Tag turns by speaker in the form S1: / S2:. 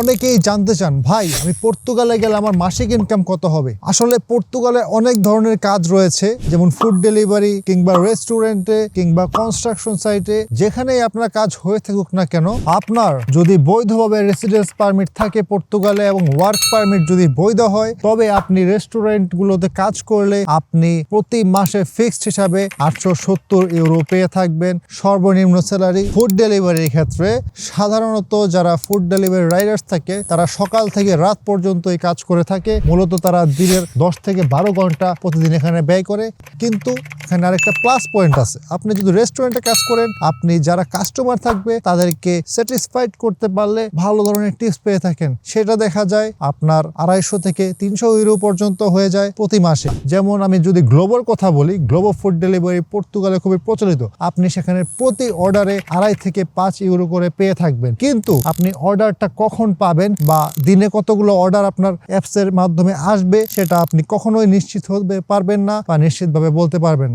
S1: অনেকেই জানতে চান, ভাই, আমি পর্তুগালে গেলে আমার মাসিক ইনকাম কত হবে? আসলে পর্তুগালে অনেক ধরনের কাজ রয়েছে, যেমন ফুড ডেলিভারি কিংবা রেস্টুরেন্টে কিংবা কনস্ট্রাকশন সাইটে যেখানেই আপনার কাজ হয়ে থাকুক না কেন, আপনার যদি বৈধভাবে রেসিডেন্স পারমিট থাকে পর্তুগালে এবং ওয়ার্ক পারমিট যদি বৈধ হয়, তবে আপনি রেস্টুরেন্ট গুলোতে কাজ করলে আপনি প্রতি মাসে ফিক্সড হিসাবে আটশো সত্তর ইউরো পেয়ে থাকবেন। সর্বনিম্ন স্যালারি ফুড ডেলিভারির ক্ষেত্রে সাধারণত যারা ফুড ডেলিভারি রাইডার্স থাকে তারা সকাল থেকে রাত পর্যন্ত এই কাজ করে থাকে। মূলত তারা দিনের দশ থেকে বারো ঘণ্টা প্রতিদিন এখানে ব্যয় করে। কিন্তু এখানে আরেকটা প্লাস পয়েন্ট আছে। আপনি যদি রেস্টুরেন্টে কাজ করেন, আপনি যারা কাস্টমার থাকবে, তাদেরকে স্যাটিসফাইড করতে পারলে ভালো ধরনের টিপস পেয়ে থাকেন। সেটা দেখা যায় আপনার আড়াইশো থেকে তিনশো ইউরো পর্যন্ত হয়ে যায় প্রতি মাসে। যেমন আমি যদি গ্লোবাল কথা বলি গ্লোবাল ফুড ডেলিভারি পর্তুগালে খুবই প্রচলিত। আপনি সেখানে প্রতি অর্ডারে আড়াই থেকে পাঁচ ইউরো করে পেয়ে থাকবেন। কিন্তু আপনি অর্ডারটা কখন পাবেন বা দিনে কতগুলো অর্ডার আপনার অ্যাপসের মাধ্যমে আসবে, সেটা আপনি কখনোই নিশ্চিত হতে পারবেন না বা নিশ্চিতভাবে বলতে পারবেন